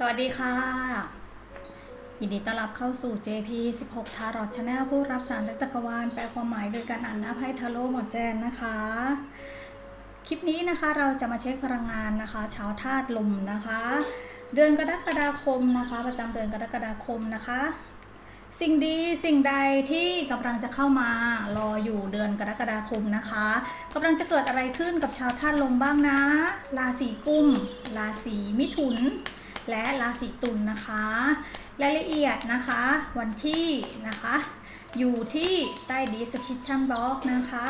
สวัสดีค่ะ ยินดีต้อนรับเข้าสู่ JP 16ทารอตชาแนลผู้รับสารจากจักรวาลแปลความหมายโดยการอ่านหน้าไพ่ทาโร่หมอแจนนะคะ คลิปนี้นะคะเราจะมาเช็คพลังงานนะคะชาวธาตุลมนะคะ เดือนกรกฎาคมนะคะ ประจำเดือนกรกฎาคมนะคะ สิ่งดีสิ่งใดที่กำลังจะเข้ามารออยู่เดือนกรกฎาคมนะคะกำลังจะเกิดอะไรขึ้นกับชาวธาตุลมบ้างนะ ราศีกุม ราศีมิถุน และราศีตุลนะคะ รายละเอียดนะคะ วันที่นะคะ อยู่ที่ใต้ description box นะคะ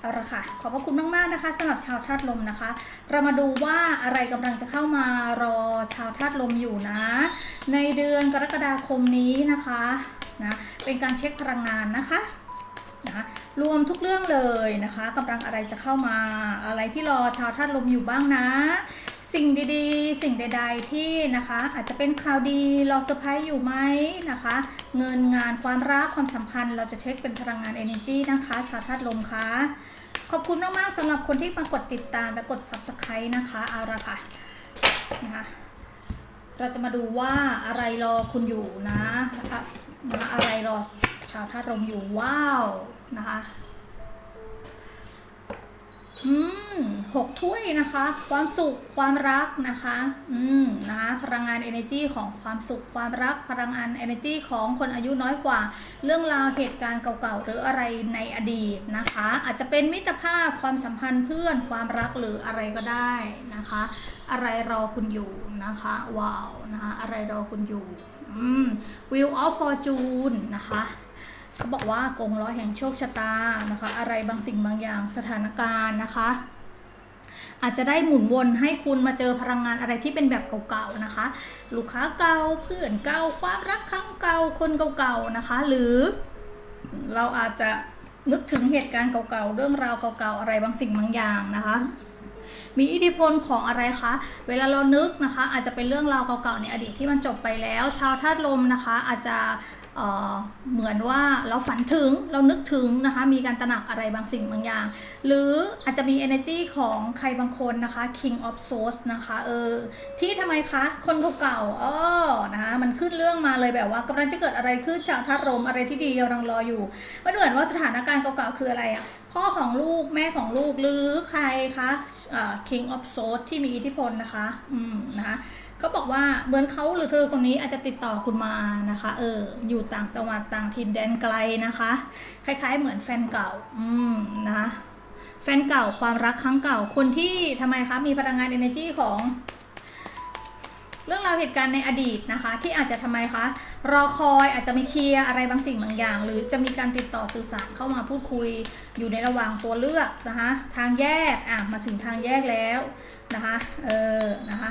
เอาละค่ะ ขอบพระคุณมากๆนะคะสำหรับชาวธาตุลมนะคะ เรามาดูว่าอะไรกำลังจะเข้ามารอชาวธาตุลมอยู่นะ ในเดือนกรกฎาคมนี้นะคะนะเป็นการเช็คพลังงานนะคะนะรวมทุกเรื่องเลยนะคะกำลังอะไรจะเข้ามาอะไรที่รอชาวธาตุลมอยู่บ้างนะ สิ่งดีๆ สิ่งใด ๆ ที่นะคะ อาจจะเป็นข่าวดีรอเซอร์ไพรส์อยู่ไหมนะคะ เงินงานความรักความสัมพันธ์ เราจะเช็คเป็นพลังงาน energy นะคะ ชาวธาตุลมคะขอบคุณมากๆสำหรับคนที่มากดติดตามและกด subscribe นะคะเอาละค่ะนะคะเราจะมาดูว่าอะไรรอคุณอยู่นะอะนะอะไรรอชาวธาตุลมอยู่ว้าวนะคะ อืมหกถ้วยนะคะ ความสุขความรักนะคะ อืมนะคะพลังงาน energy ของความสุขความรัก พลังงาน energy ของคนอายุน้อยกว่า เรื่องราวเหตุการณ์เก่าๆหรืออะไรในอดีตนะคะ อาจจะเป็นมิตรภาพความสัมพันธ์เพื่อนความรักหรืออะไรก็ได้นะคะ อะไรรอคุณอยู่นะคะว้าวนะคะอะไรรอคุณอยู่อืม Wheel of Fortune นะคะ เขาบอกว่ากงล้อแห่งโชคชะตานะคะ อะไรบางสิ่งบางอย่างสถานการณ์นะคะ อาจจะได้หมุนวนให้คุณมาเจอพลังงานอะไรที่เป็นแบบเก่าๆนะคะ ลูกค้าเก่าเพื่อนเก่าความรักครั้งเก่าคนเก่าๆนะคะ หรือเราอาจจะนึกถึงเหตุการณ์เก่าๆ เรื่องราวเก่าๆ อะไรบางสิ่งบางอย่างนะคะ มีอิทธิพลของอะไรคะ เวลาเรานึกนะคะ อาจจะเป็นเรื่องราวเก่าๆ ในอดีตที่มันจบไปแล้ว ชาวธาตุลมนะคะ อาจจะ เหมือนว่าเราฝันถึงเรานึกถึงนะคะ มีการตระหนักอะไรบางสิ่งบางอย่าง หรืออาจจะมี energy ของใครบางคนนะคะ king of swords นะคะเออที่ทำไมคะคนเก่าๆอ๋อนะคะมันขึ้นเรื่องมาเลยแบบว่ากำลังจะเกิดอะไรขึ้นจากธาตุลมอะไรที่ดีกำลังรออยู่มันเหมือนว่าสถานการณ์เก่าๆคืออะไรอะพ่อของลูกแม่ของลูกหรือใครคะ king of swords ที่มีอิทธิพลนะคะอืมนะคะ เขาบอกว่าเหมือนเขาหรือเธอคนนี้อาจจะติดต่อคุณมานะคะ เออ อยู่ต่างจังหวัดต่างถิ่นแดนไกลนะคะ คล้าย ๆ เหมือนแฟนเก่า อืมนะคะแฟนเก่าความรักครั้งเก่าคนที่ทำไมคะมีพลังงาน energy ของ เรื่องราวเหตุการณ์ในอดีตนะคะ ที่อาจจะทำไมคะรอคอยอาจจะไมีเคลียร์อะไรบางสิ่งบางอย่าง หรือจะมีการติดต่อสื่อสารเข้ามาพูดคุย อยู่ในระหว่างตัวเลือกนะคะ ทางแยกอะมาถึงทางแยกแล้วนะคะเออนะคะ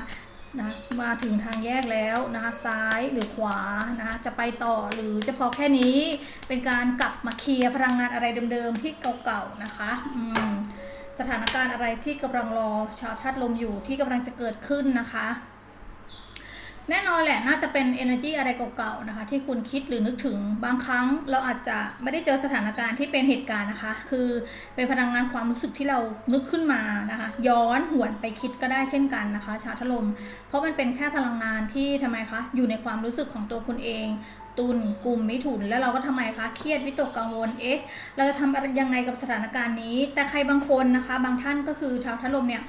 นะมาถึงทางแยกแล้วนะคะซ้ายหรือขวานะคะจะไปต่อหรือจะพอแค่นี้เป็นการกลับมาเคลียร์พลังงานอะไรเดิมๆที่เก่าๆนะคะอืมสถานการณ์อะไรที่กำลังรอชาวธาตุลมอยู่ที่กำลังจะเกิดขึ้นนะคะ แน่นอนแหละน่าจะเป็น energy อะไรเก่าๆนะคะ ที่คุณคิดหรือนึกถึงบางครั้งเราอาจจะไม่ได้เจอสถานการณ์ที่เป็นเหตุการณ์นะคะ คือเป็นพลังงานความรู้สึกที่เรานึกขึ้นมานะคะ ย้อนหวนไปคิดก็ได้เช่นกันนะคะ ชาวทลม เพราะมันเป็นแค่พลังงานที่ทำไมคะอยู่ในความรู้สึกของตัวคุณเองตุลกลุ่มมิถุนแล้วเราก็ทำไมคะเครียดวิตกกังวลเอ๊ะเราจะทำอะไรยังไงกับสถานการณ์นี้ แต่ใครบางคนนะคะ บางท่านก็คือชาวทะลมเนี่ย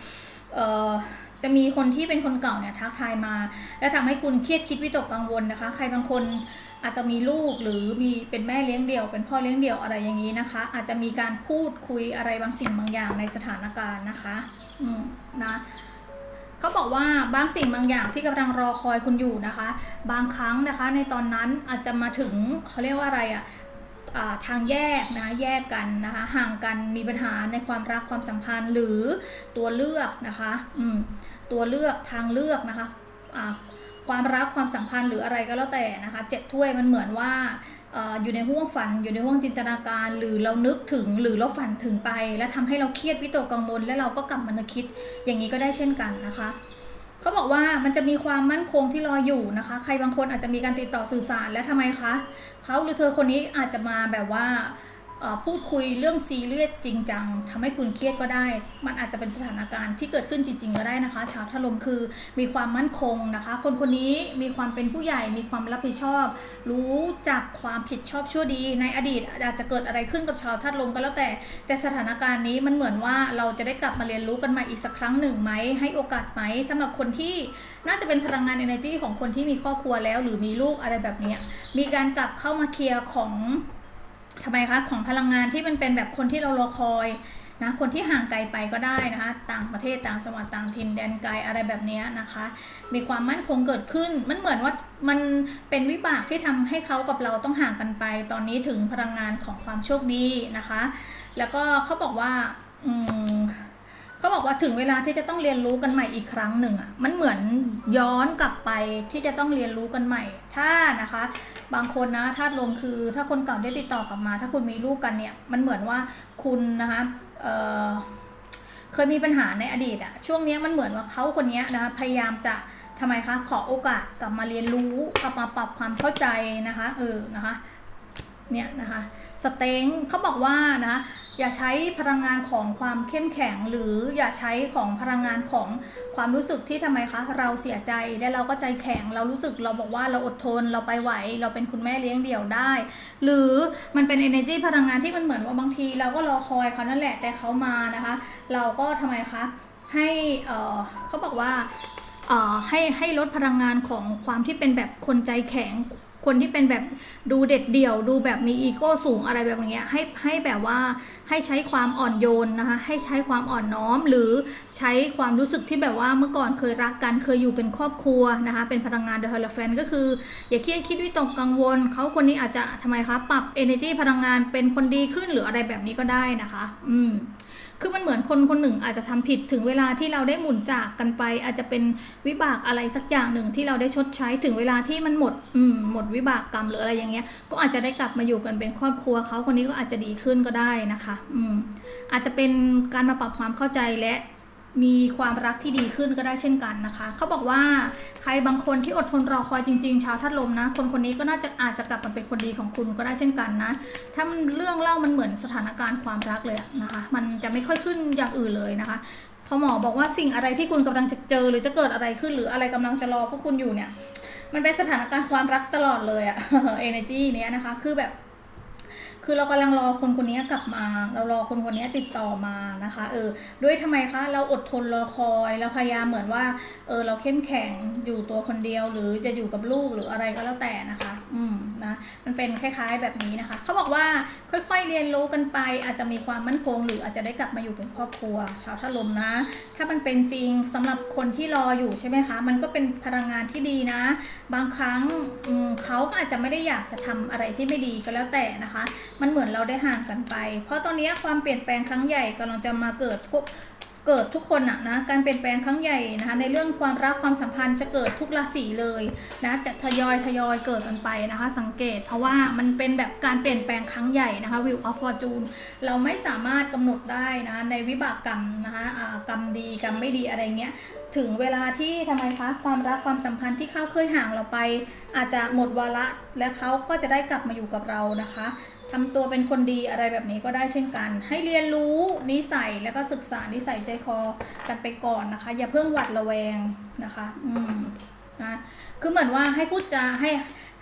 เอ่อ จะมีคนที่เป็นคนเก่าเนี่ยทักทายมา แล้วทำให้คุณเครียดคิดวิตกกังวลนะคะ ใครบางคนอาจจะมีลูกหรือมีเป็นแม่เลี้ยงเดี่ยว เป็นพ่อเลี้ยงเดี่ยวอะไรอย่างนี้นะคะ อาจจะมีการพูดคุยอะไรบางสิ่งบางอย่างในสถานการณ์นะคะ อืมนะเขาบอกว่าบางสิ่งบางอย่างที่กำลังรอคอยคุณอยู่นะคะ บางครั้งนะคะ ในตอนนั้นอาจจะมาถึงเขาเรียกว่าอะไรอะอ่าทางแยกนะแยกกันนะคะห่างกันมีปัญหาในความรักความสัมพันธ์หรือตัวเลือกนะคะ อืม ตัวเลือกทางเลือกนะคะความรักความสัมพันธ์หรืออะไรก็แล้วแต่นะคะเจ็ดถ้วยมันเหมือนว่าออยู่ในห่วงฝันอยู่ในห่วงจินตนาการ หรือเรานึกถึงหรือเราฝันถึงไป และทำให้เราเครียดวิตกกังวลและเราก็กลับมานึกคิดอย่างนี้ก็ได้เช่นกันนะคะเขาบอกว่ามันจะมีความมั่นคงที่รออยู่นะคะ ใครบางคนอาจจะมีการติดต่อสื่อสารและทำไมคะเขาหรือเธอคนนี้อาจจะมาแบบว่า พูดคุยเรื่องซีเรียสจริงจังทำให้คุณเครียดก็ได้ มันอาจจะเป็นสถานการณ์ที่เกิดขึ้นจริง ๆ ก็ได้นะคะ ชาวถล่มคือมีความมั่นคงนะคะ คนคนนี้มีความเป็นผู้ใหญ่มีความรับผิดชอบ รู้จักความผิดชอบชั่วดี ในอดีตอาจจะเกิดอะไรขึ้นกับชาวทัดลมก็แล้วแต่ แต่สถานการณ์นี้มันเหมือนว่าเราจะได้กลับมาเรียนรู้กันใหม่อีกสักครั้งหนึ่งไหมให้โอกาสไหมสำหรับคนที่น่าจะเป็นพลังงาน energy ของคนที่มีครอบครัวแล้ว หรือมีลูกอะไรแบบนี้มีการกลับเข้ามาเคลียร์ของ ทำไมคะของพลังงานที่มันเป็นแบบคนที่เรารอคอยนะคนที่ห่างไกลไปก็ได้นะคะ ต่างประเทศต่างจังหวัดต่างถิ่นแดนไกลอะไรแบบนี้นะคะ มีความมั่นคงเกิดขึ้น มันเหมือนว่ามันเป็นวิบากที่ทำให้เขากับเราต้องห่างกันไป ตอนนี้ถึงพลังงานของความโชคดีนะคะ แล้วก็เขาบอกว่าอืมเขาบอกว่าถึงเวลาที่จะต้องเรียนรู้กันใหม่อีกครั้งหนึ่งอะมันเหมือนย้อนกลับไปที่จะต้องเรียนรู้กันใหม่ถ้านะคะ บางคนนะธาตุลมคือ ถ้าคนเก่าได้ติดต่อกลับมา ถ้าคุณมีลูกกันเนี่ยมันเหมือนว่าคุณนะคะเเคยมีปัญหาในอดีตอะช่วงนี้มันเหมือนว่าเขาคนนี้นะคะพยายามจะทำไมคะขอโอกาสกลับมาเรียนรู้กลับมาปรับความเข้าใจนะคะเออนะคะเนี่ยนะคะสเต็งเขาบอกว่านะ อย่าใช้พลังงานของความเข้มแข็ง หรืออย่าใช้ของพลังงานของความรู้สึกที่ทำไมคะเราเสียใจและเราก็ใจแข็ง เรารู้สึกเราบอกว่าเราอดทนเราไปไหว เราเป็นคุณแม่เลี้ยงเดี่ยวได้ หรือมันเป็น energy พลังงานที่มันเหมือนว่าบางที เราก็รอคอยเขานั่นแหละแต่เขามานะคะ เราก็ทำไมคะให้เเขาบอกว่าให้ให้ลดพลังงานของความที่เป็นแบบคนใจแข็ง คนที่เป็นแบบดูเด็ดเดี่ยว ดูแบบมีอีโก้สูงอะไรแบบเนี้ยให้ให้แบบว่าให้ใช้ความอ่อนโยนนะคะให้ใช้ความอ่อนน้อม หรือใช้ความรู้สึกที่แบบว่าเมื่อก่อนเคยรักกันเคยอยู่เป็นครอบครัวนะคะเป็นพลังงานเดอะเฮลแฟนก็คือ อย่าเครียดคิดวิตกกังวลเขาคนนี้อาจจะทำไมคะปรับ energy พลังงานเป็นคนดีขึ้นหรืออะไรแบบนี้ก็ได้นะคะ อืม คือมันเหมือนคนคนหนึ่งอาจจะทำผิดถึงเวลาที่เราได้หมุนจากกันไป อาจจะเป็นวิบากอะไรสักอย่างหนึ่งที่เราได้ชดใช้ถึงเวลาที่มันหมดอืมหมดวิบากกรรมหรืออะไรอย่างเงี้ย ก็อาจจะได้กลับมาอยู่กันเป็นครอบครัวเขาคนนี้ก็อาจจะดีขึ้นก็ได้นะคะ อืมอาจจะเป็นการมาปรับความเข้าใจและ มีความรักที่ดีขึ้นก็ได้เช่นกันนะคะ เขาบอกว่าใครบางคนที่อดทนรอคอยจริง ๆ ชาวทัดลมนะ คนคนนี้ก็น่าจะอาจจะกลับมาเป็นคนดีของคุณก็ได้เช่นกันนะ ถ้ามันเรื่องเล่ามันเหมือนสถานการณ์ความรักเลยนะคะ มันจะไม่ค่อยขึ้นอย่างอื่นเลยนะคะพอหมอบอกว่าสิ่งอะไรที่คุณกำลังจะเจอหรือจะเกิดอะไรขึ้นหรืออะไรกำลังจะรอพวกคุณอยู่เนี่ย มันเป็นสถานการณ์ความรักตลอดเลยอะ energy เนี้ยนะคะ คือแบบ คือเรากำลังรอคนคนนี้กลับมา เรารอคนคนนี้ติดต่อมานะคะ เออ ด้วยทำไมคะ เราอดทนรอคอย เราพยายามเหมือนว่า เออ เราเข้มแข็งอยู่ตัวคนเดียว หรือจะอยู่กับลูกหรืออะไรก็แล้วแต่นะคะ อืม นะ มันเป็นคล้าย ๆ แบบนี้นะคะ เขาบอกว่าค่อยๆเรียนรู้กันไป อาจจะมีความมั่นคง หรืออาจจะได้กลับมาอยู่เป็นครอบครัว ชาวถล่มนะ ถ้ามันเป็นจริงสำหรับคนที่รออยู่ใช่ไหมคะ มันก็เป็นพลังงานที่ดีนะ บางครั้งเขาก็อาจจะไม่ได้อยากจะทำอะไรที่ไม่ดีก็แล้วแต่นะคะมันเหมือนเราได้ห่างกันไป เพราะตอนนี้ความเปลี่ยนแปลงครั้งใหญ่กำลังจะมาเกิดพวกเกิดทุกคนอะนะการเปลี่ยนแปลงครั้งใหญ่นะคะในเรื่องความรักความสัมพันธ์จะเกิดทุกราศีเลยนะจะทยอยทยอยเกิดกันไปนะคะ สังเกตเพราะว่ามันเป็นแบบการเปลี่ยนแปลงครั้งใหญ่นะคะ Wheel of Fortune เราไม่สามารถกำหนดได้นะคะในวิบากกรรมนะคะอ่ากรรมดีกรรมไม่ดีอะไรเงี้ยถึงเวลาที่ทำไมคะความรักความสัมพันธ์ที่เขาเคยห่างเราไป อาจจะหมดวาระและเขาก็จะได้กลับมาอยู่กับเรานะคะทำตัวเป็นคนดีอะไรแบบนี้ก็ได้เช่นกัน ให้เรียนรู้นิสัยแล้วก็ศึกษานิสัยใจคอกันไปก่อนนะคะ อย่าเพิ่งหวัดระแวงนะคะ อืม นะคือเหมือนว่าให้พูดจาให้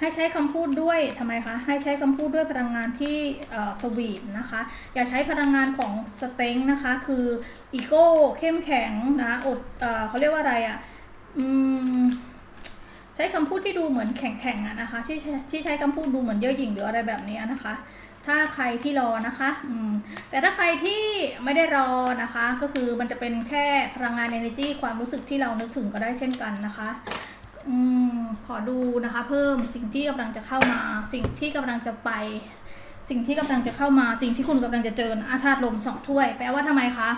ให้ใช้คำพูดด้วยทำไมคะให้ใช้คำพูดด้วยพลังงานที่สวีทนะคะ อย่าใช้พลังงานของสเต็งนะคะ คืออีโก้เข้มแข็งนะอดเอเขาเรียกว่าอะไรอะ่ะอืมใช้คำพูดที่ดูเหมือนแข็งๆอะนะคะที่ใช้ที่ใช้คำพูดดูเหมือนเย่อหยิ่งหรืออะไรแบบนี้นะคะ ถ้าใครที่รอนะคะอืมแต่ถ้าใครที่ไม่ได้รอนะคะ ก็คือมันจะเป็นแค่พลังงาน energy ความรู้สึกที่เรานึกถึงก็ได้เช่นกันนะคะ อืมขอดูนะคะ เพิ่มสิ่งที่กำลังจะเข้ามา สิ่งที่กำลังจะไป สิ่งที่กำลังจะเข้ามาสิ่งที่คุณกำลังจะเจอนะอาธาตุลมสองถ้วย แปลว่าทำไมคะ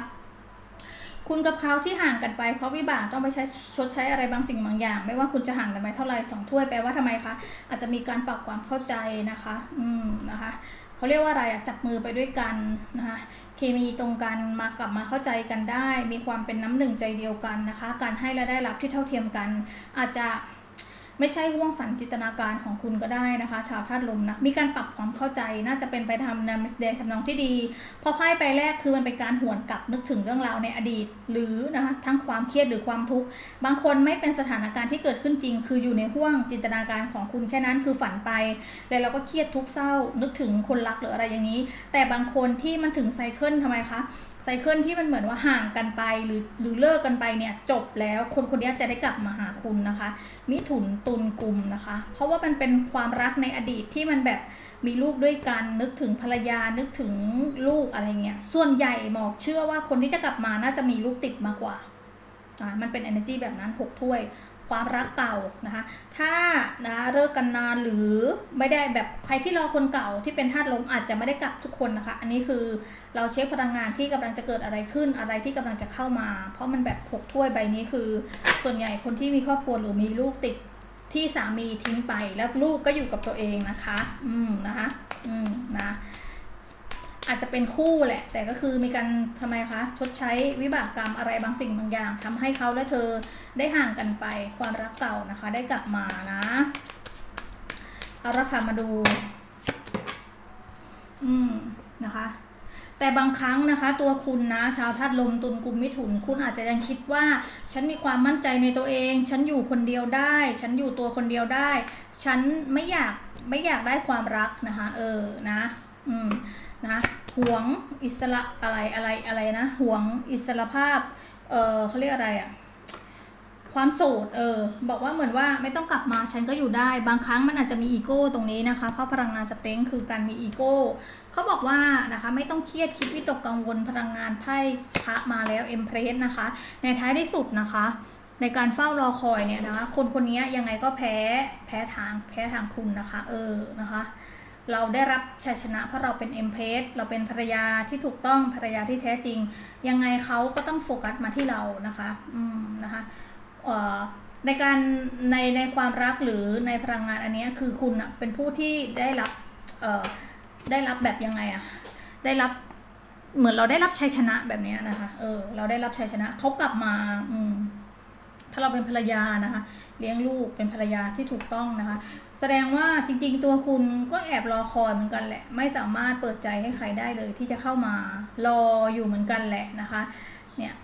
คุณกับเขาที่ห่างกันไปเพราะวิบากต้องไปใช้ชดใช้อะไรบางสิ่งบางอย่าง ไม่ว่าคุณจะห่างกันไปเท่าไหร่สองถ้วยแปลว่าทำไมคะอาจจะมีการปรับความเข้าใจนะคะ อืมนะคะเขาเรียกว่าอะไรอะจับมือไปด้วยกันนะคะ เคมีตรงกันมากลับมาเข้าใจกันได้ มีความเป็นน้ำหนึ่งใจเดียวกันนะคะ การให้และได้รับที่เท่าเทียมกัน อาจจะ ไม่ใช่ห่วงฝันจินตนาการของคุณก็ได้นะคะ ชาวธาตุลมนะมีการปรับความเข้าใจน่าจะเป็นไปทำในทำนองที่ดี พอไพ่ใบแรกคือมันเป็นการหวนกลับนึกถึงเรื่องราวในอดีต หรือนะคะทั้งความเครียดหรือความทุกข์บางคนไม่เป็นสถานการณ์ที่เกิดขึ้นจริง คืออยู่ในห่วงจินตนาการของคุณแค่นั้นคือฝันไป แล้วเราก็เครียดทุกข์เศร้านึกถึงคนรักหรืออะไรอย่างนี้ แต่บางคนที่มันถึงไซเคิลทำไมคะ ไซเคิลที่มันเหมือนว่าห่างกันไปหรือหรือเลิกกันไปเนี่ยจบแล้วคนคนนี้จะได้กลับมาหาคุณนะคะ มิถุนตุลกลุ่มนะคะ เพราะว่ามันเป็นความรักในอดีตที่มันแบบมีลูกด้วยกันนึกถึงภรรยานึกถึงลูกอะไรเงี้ยส่วนใหญ่หมอกเชื่อว่าคนที่จะกลับมาน่าจะมีลูกติดมากกว่าอ่ามันเป็น energy แบบนั้นหกถ้วย ความรักเก่านะคะ ถ้านะเลิกกันนานหรือไม่ได้แบบใครที่รอคนเก่าที่เป็นธาตุลมอาจจะไม่ได้กลับทุกคนนะคะ อันนี้คือเราเช็คพลังงานที่กำลังจะเกิดอะไรขึ้นอะไรที่กำลังจะเข้ามา เพราะมันแบบหกถ้วยใบนี้คือ ส่วนใหญ่คนที่มีครอบครัวหรือมีลูกติดที่สามีทิ้งไปแล้วลูกก็อยู่กับตัวเองนะคะ อืมนะคะ อืมนะ อาจจะเป็นคู่แหละ แต่ก็คือมีการทำไมคะชดใช้วิบากกรรมอะไรบางสิ่งบางอย่างทำให้เขาและเธอได้ห่างกันไปความรักเก่านะคะ ได้กลับมานะเอาละค่ะมาดู อืมนะคะ แต่บางครั้งนะคะ ตัวคุณนะ ชาวธาตุลมตุลกุมมิถุน คุณอาจจะยังคิดว่า ฉันมีความมั่นใจในตัวเอง ฉันอยู่คนเดียวได้ ฉันอยู่ตัวคนเดียวได้ ฉันไม่อยากไม่อยากได้ความรักนะคะ เออนะ อืม นะหวงอิสระอะไรอะไรอะไรนะหวงอิสระภาพ เออเขาเรียกอะไรอะความโสดเออบอกว่าเหมือนว่าไม่ต้องกลับมาฉันก็อยู่ได้บางครั้งมันอาจจะมีอีโก้ตรงนี้นะคะเพราะพลังงานสเต็งคือการมีอีโก้เขาบอกว่านะคะไม่ต้องเครียดคิดวิตกกังวลพลังงานไพ่พระมาแล้วเอ็มเพรสนะคะ ในท้ายที่สุดนะคะ ในการเฝ้ารอคอยเนี่ยนะคะคนคนนี้ยังไงก็แพ้แพ้ทางแพ้ทางคุณนะคะ เออนะคะ เราได้รับชัยชนะเพราะเราเป็นเอ็มเพสเราเป็นภรรยาที่ถูกต้องภรรยาที่แท้จริง ยังไงเขาก็ต้องโฟกัสมาที่เรานะคะ อืมนะคะในการในในความรักหรือในพลังงานอันนี้คือคุณอะเป็นผู้ที่ได้รับเออได้รับแบบยังไงอะได้รับเหมือนเราได้รับชัยชนะแบบนี้นะคะ เออ เราได้รับชัยชนะเขากลับมา อืม ถ้าเราเป็นภรรยานะคะ เลี้ยงลูกเป็นภรรยาที่ถูกต้องนะคะ แสดงว่าจริง ๆ ตัวคุณก็แอบรอคอยเหมือนกันแหละ ไม่สามารถเปิดใจให้ใครได้เลย ที่จะเข้ามารออยู่เหมือนกันแหละนะคะเนี่ย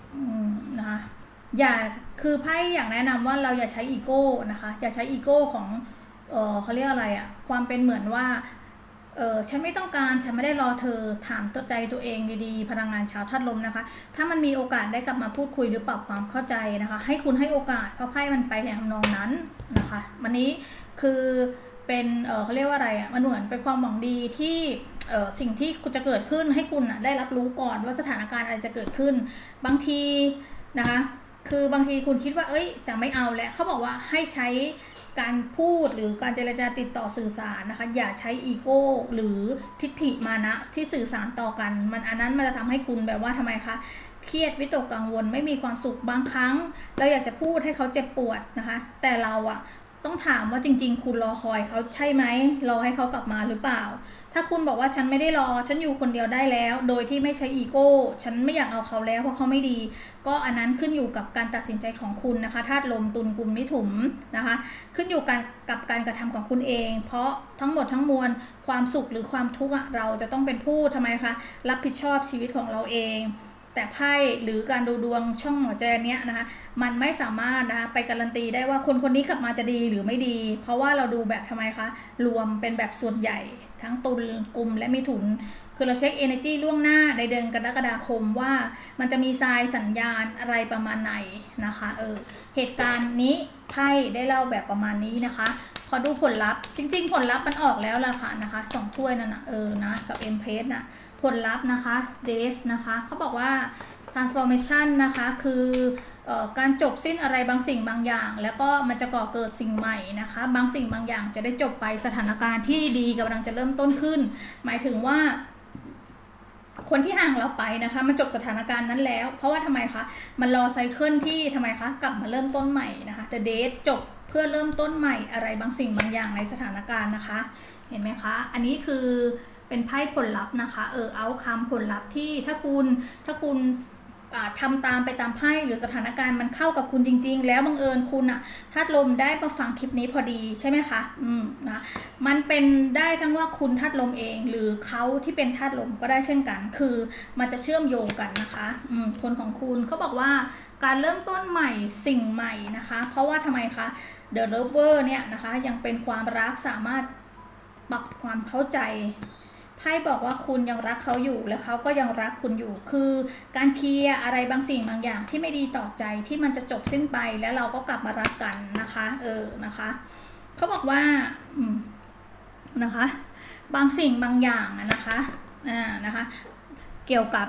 นะคะอย่าคือไพ่อยากแนะนำว่าเราอย่าใช้อีโก้นะคะ อย่าใช้อีโก้ของเออเขาเรียกอะไรอะความเป็นเหมือนว่า เออฉันไม่ต้องการฉันไม่ได้รอเธอถามตัวใจตัวเองดีๆ พลังงานชาวธาตุลมนะคะ ถ้ามันมีโอกาสได้กลับมาพูดคุยหรือปรับความเข้าใจนะคะ ให้คุณให้โอกาสเพราะไพ่มันไปในทำนองนั้นนะคะ วันนี้คือเป็นเออเขาเรียกว่าอะไรอะ่ะมันเหมือนเป็นความหวังดีที่เออสิ่งที่จะเกิดขึ้นให้คุณอะได้รับรู้ก่อนว่าสถานการณ์อะไรจะเกิดขึ้น บางทีนะคะ คือบางทีคุณคิดว่า เอ้ย จะไม่เอาแล้วเขาบอกว่าให้ใช้ การพูดหรือการเจรจาติดต่อสื่อสารนะคะ อย่าใช้อีโก้หรือทิฏฐิมานะที่สื่อสารต่อกัน มันอันนั้นมันจะทำให้คุณแบบว่าทำไมคะเครียดวิตกกังวลไม่มีความสุขบางครั้ง เราอยากจะพูดให้เขาเจ็บปวดนะคะ แต่เราอะต้องถามว่าจริง ๆ คุณรอคอยเขาใช่ไหมรอให้เขากลับมาหรือเปล่า ถ้าคุณบอกว่าฉันไม่ได้รอ ฉันอยู่คนเดียวได้แล้ว โดยที่ไม่ใช้อีโก้ ฉันไม่อยากเอาเขาแล้วเพราะเขาไม่ดี ก็อันนั้นขึ้นอยู่กับการตัดสินใจของคุณนะคะธาตุลมตุลกุมมิถุมนะคะ ขึ้นอยู่กันกับการกระทำของคุณเอง เพราะทั้งหมดทั้งมวลความสุขหรือความทุกข์เราจะต้องเป็นผู้ทำไมคะรับผิดชอบชีวิตของเราเอง แต่ไพ่หรือการดูดวงช่องหมอแจเนี้ยนะคะ มันไม่สามารถนะคะไปการันตีได้ว่าคนคนนี้กลับมาจะดีหรือไม่ดี เพราะว่าเราดูแบบทำไมคะรวมเป็นแบบส่วนใหญ่ ทั้งตุลกลุ่มและมิถุน คือเราเช็ค energy ล่วงหน้าในเดือนกรกฎาคมว่ามันจะมีทรายสัญญาณอะไรประมาณไหนนะคะเออเหตุการณ์นี้ไพ่ได้เล่าแบบประมาณนี้นะคะ ขอดูผลลัพธ์ จริง ๆ ผลลัพธ์มันออกแล้วล่ะค่ะนะคะสองถ้วยนั่นนะเออนะกับ M p r e s s นะผลลัพธ์นะคะ d a y s นะคะเขาบอกว่า transformation นะคะคืออการจบสิ้นอะไรบางสิ่งบางอย่าง แล้วก็มันจะก่อเกิดสิ่งใหม่นะคะ บางสิ่งบางอย่างจะได้จบไปสถานการณ์ที่ดีกำลังจะเริ่มต้นขึ้น หมายถึงว่าคนที่ห่างเราไปนะคะ มันจบสถานการณ์นั้นแล้ว เพราะว่าทำไมคะ มันรอไซเคิลที่ทำไมคะ กลับมาเริ่มต้นใหม่นะคะ The Date จบเพื่อเริ่มต้นใหม่อะไรบางสิ่งบางอย่างในสถานการณ์นะคะ เห็นไหมคะ อันนี้คือเป็นไพ่ผลลัพธ์นะคะ เออเอาคำผลลัพธ์ที่ถ้าคุณถ้าคุณ อ่าทำตามไปตามไพ่หรือสถานการณ์มันเข้ากับคุณจริง ๆ แล้วบังเอิญคุณอะธาตุลมได้มาฟังคลิปนี้พอดีใช่ไหมคะ อืมนะมันเป็นได้ทั้งว่าคุณธาตุลมเอง หรือเขาที่เป็นธาตุลมก็ได้เช่นกัน คือมันจะเชื่อมโยงกันนะคะอืมคนของคุณเขาบอกว่าการเริ่มต้นใหม่สิ่งใหม่นะคะ เพราะว่าทำไมคะ The Lover เนี่ยนะคะยังเป็นความรักสามารถปรับความเข้าใจ ไพ่บอกว่าคุณยังรักเขาอยู่และเขาก็ยังรักคุณอยู่ คือการเคลียร์อะไรบางสิ่งบางอย่างที่ไม่ดีต่อใจที่มันจะจบสิ้นไปแล้วเราก็กลับมารักกันนะคะ เออนะคะเขาบอกว่าอืมนะคะ บางสิ่งบางอย่างนะคะอ่านะคะเกี่ยวกับ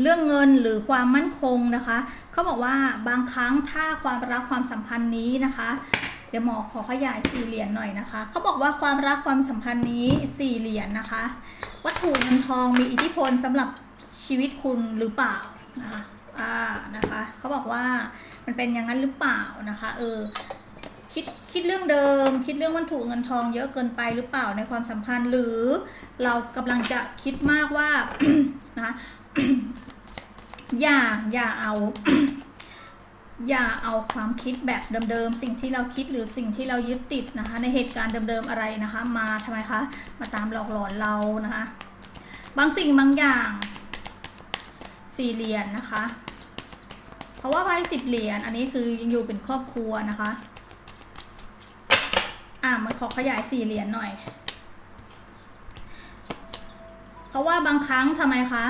เรื่องเงินหรือความมั่นคงนะคะ เขาบอกว่าบางครั้งถ้าความรักความสัมพันธ์นี้นะคะ เดี๋ยวหมอขอขยายสี่เหรียญหน่อยนะคะ เขาบอกว่าความรักความสัมพันธ์นี้สี่เหรียญนะคะ วัตถุเงินทองมีอิทธิพลสำหรับชีวิตคุณหรือเปล่านะคะอ่านะคะเขาบอกว่ามันเป็นอย่างนั้นหรือเปล่านะคะ เออคิดคิดเรื่องเดิม คิดเรื่องวัตถุเงินทองเยอะเกินไปหรือเปล่าในความสัมพันธ์หรือเรากำลังจะคิดมากว่านะคะอย่าอย่าเอา อย่าเอาความคิดแบบเดิมๆ สิ่งที่เราคิดหรือสิ่งที่เรายึดติดนะคะ ในเหตุการณ์เดิมๆอะไรนะคะ มาทำไมคะ มาตามหลอกหลอนเรานะคะ บางสิ่งบางอย่างสี่เหรียญนะคะ เพราะว่าไพ่สิบเหรียญอันนี้คือยังอยู่เป็นครอบครัวนะคะ อ่ามาขอขยายสี่เหรียญหน่อย เพราะว่าบางครั้งทำไมคะ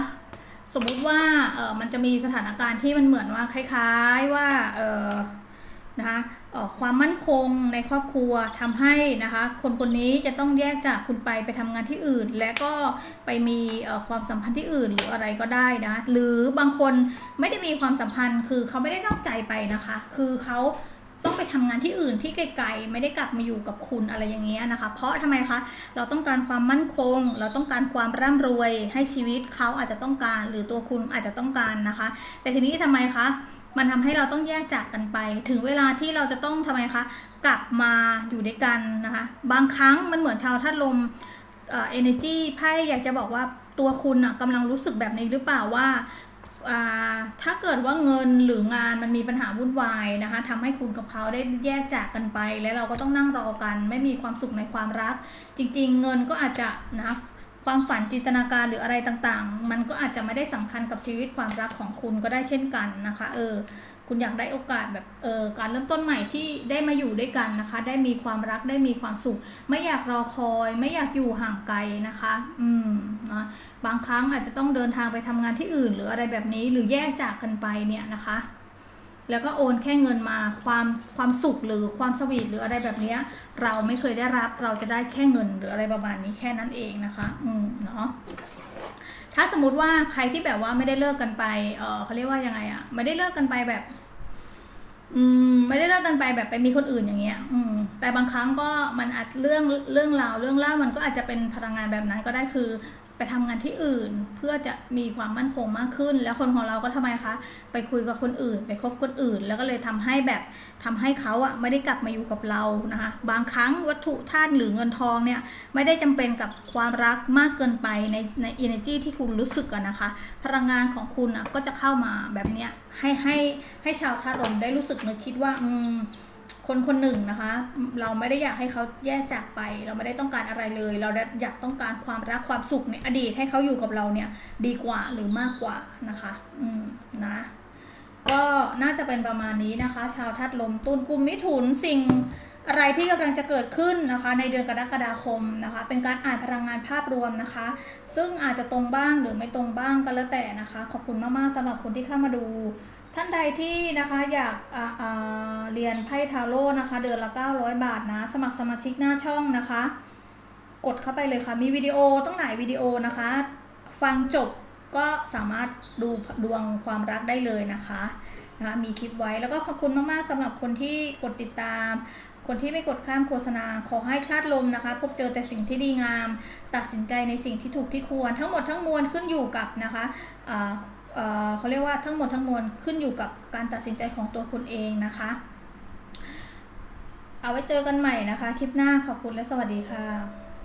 สมมุติว่าเออมันจะมีสถานการณ์ที่มันเหมือนว่าคล้ายๆว่าเออนะคะเออความมั่นคงในครอบครัวทำให้นะคะคนคนนี้จะต้องแยกจากคุณไปไปทำงานที่อื่น และก็ไปมีเอ่อความสัมพันธ์ที่อื่นหรืออะไรก็ได้นะหรือบางคนไม่ได้มีความสัมพันธ์คือเขาไม่ได้นอกใจไปนะคะ คือเขา ต้องไปทำงานที่อื่นที่ไกลๆ ไม่ได้กลับมาอยู่กับคุณอะไรอย่างเงี้ยนะคะ เพราะทำไมคะ เราต้องการความมั่นคง เราต้องการความร่ำรวย ให้ชีวิตเขาอาจจะต้องการ หรือตัวคุณอาจจะต้องการนะคะ แต่ทีนี้ทำไมคะ มันทำให้เราต้องแยกจากกันไป ถึงเวลาที่เราจะต้องทำไมคะ กลับมาอยู่ด้วยกันนะคะ บางครั้งมันเหมือนชาวธาตุลมเอ่อ energy ไพ่อยากจะบอกว่าตัวคุณอะกำลังรู้สึกแบบนี้หรือเปล่าว่า ถ้าเกิดว่าเงินหรืองานมันมีปัญหาวุ่นวายนะคะทำให้คุณกับเขาได้แยกจากกันไป แล้วเราก็ต้องนั่งรอกัน ไม่มีความสุขในความรัก จริง ๆ เงินก็อาจจะนะความฝันจินตนาการหรืออะไรต่างๆ มันก็อาจจะไม่ได้สำคัญกับชีวิตความรักของคุณก็ได้เช่นกันนะคะ เออ คุณอยากได้โอกาสแบบเออการเริ่มต้นใหม่ที่ได้มาอยู่ด้วยกันนะคะ ได้มีความรักได้มีความสุข ไม่อยากรอคอย ไม่อยากอยู่ห่างไกลนะคะ อืมนะ บางครั้งอาจจะต้องเดินทางไปทำงานที่อื่น หรืออะไรแบบนี้หรือแยกจากกันไปเนี่ยนะคะ แล้วก็โอนแค่เงินมาความความสุขหรือความสวีทหรืออะไรแบบนี้เราไม่เคยได้รับเราจะได้แค่เงินหรืออะไรประมาณนี้แค่นั้นเองนะคะ อืมเนาะถ้าสมมติว่าใครที่แบบว่าไม่ได้เลิกกันไป เออเขาเรียกว่ายังไงอะไม่ได้เลิกกันไปแบบ อืม ไม่ได้เลิกกันไปแบบไปมีคนอื่นอย่างเงี้ย อืม แต่บางครั้งก็มันอาจเรื่องเรื่องราวเรื่องเล่ามันก็อาจจะเป็นพลังงานแบบนั้นก็ได้คือ ไปทำงานที่อื่นเพื่อจะมีความมั่นคงมากขึ้น แล้วคนของเราก็ทำไมคะ ไปคุยกับคนอื่น ไปคบคนอื่น แล้วก็เลยทำให้แบบทำให้เขาอะไม่ได้กลับมาอยู่กับเรานะคะบางครั้งวัตถุธาตุหรือเงินทองเนี่ยไม่ได้จำเป็นกับความรักมากเกินไปในใน energy ที่คุณรู้สึกอะนะคะ พลังงานของคุณอะก็จะเข้ามาแบบเนี้ยให้ให้ให้ชาวธาตุลมได้รู้สึกนึกคิดว่าอืม คนคนหนึ่งนะคะ เราไม่ได้อยากให้เขาแยกจากไป เราไม่ได้ต้องการอะไรเลย เราอยากต้องการความรักความสุขในอดีตให้เขาอยู่กับเราเนี่ยดีกว่าหรือมากกว่านะคะ อืมนะก็น่าจะเป็นประมาณนี้นะคะ ชาวธาตุลมตุลกุมมิถุนสิ่งอะไรที่กำลังจะเกิดขึ้นนะคะ ในเดือนกรกฎาคมนะคะ เป็นการอ่านพลังงานภาพรวมนะคะ ซึ่งอาจจะตรงบ้างหรือไม่ตรงบ้างก็แล้วแต่นะคะ ขอบคุณมากๆสำหรับคนที่เข้ามาดู ท่านใดที่นะคะอยากอ่า เรียนไพ่ทาโร่นะคะ เดือนละ 900 บาทนะ สมัครสมาชิกหน้าช่องนะคะ กดเข้าไปเลยค่ะ มีวิดีโอต้องหลายวิดีโอนะคะ ฟังจบก็สามารถดูดวงความรักได้เลยนะคะนะคะมีคลิปไว้แล้วก็ขอบคุณมากๆสำหรับคนที่กดติดตาม คนที่ไม่กดข้ามโฆษณาขอให้คาดลมนะคะ พบเจอแต่สิ่งที่ดีงาม ตัดสินใจในสิ่งที่ถูกที่ควร ทั้งหมดทั้งมวลขึ้นอยู่กับนะคะอ่าเออเขาเรียกว่าทั้งหมดทั้งมวลขึ้นอยู่กับการตัดสินใจของตัวคุณเองนะคะ เอาไว้เจอกันใหม่นะคะ คลิปหน้าขอบคุณและสวัสดีค่ะ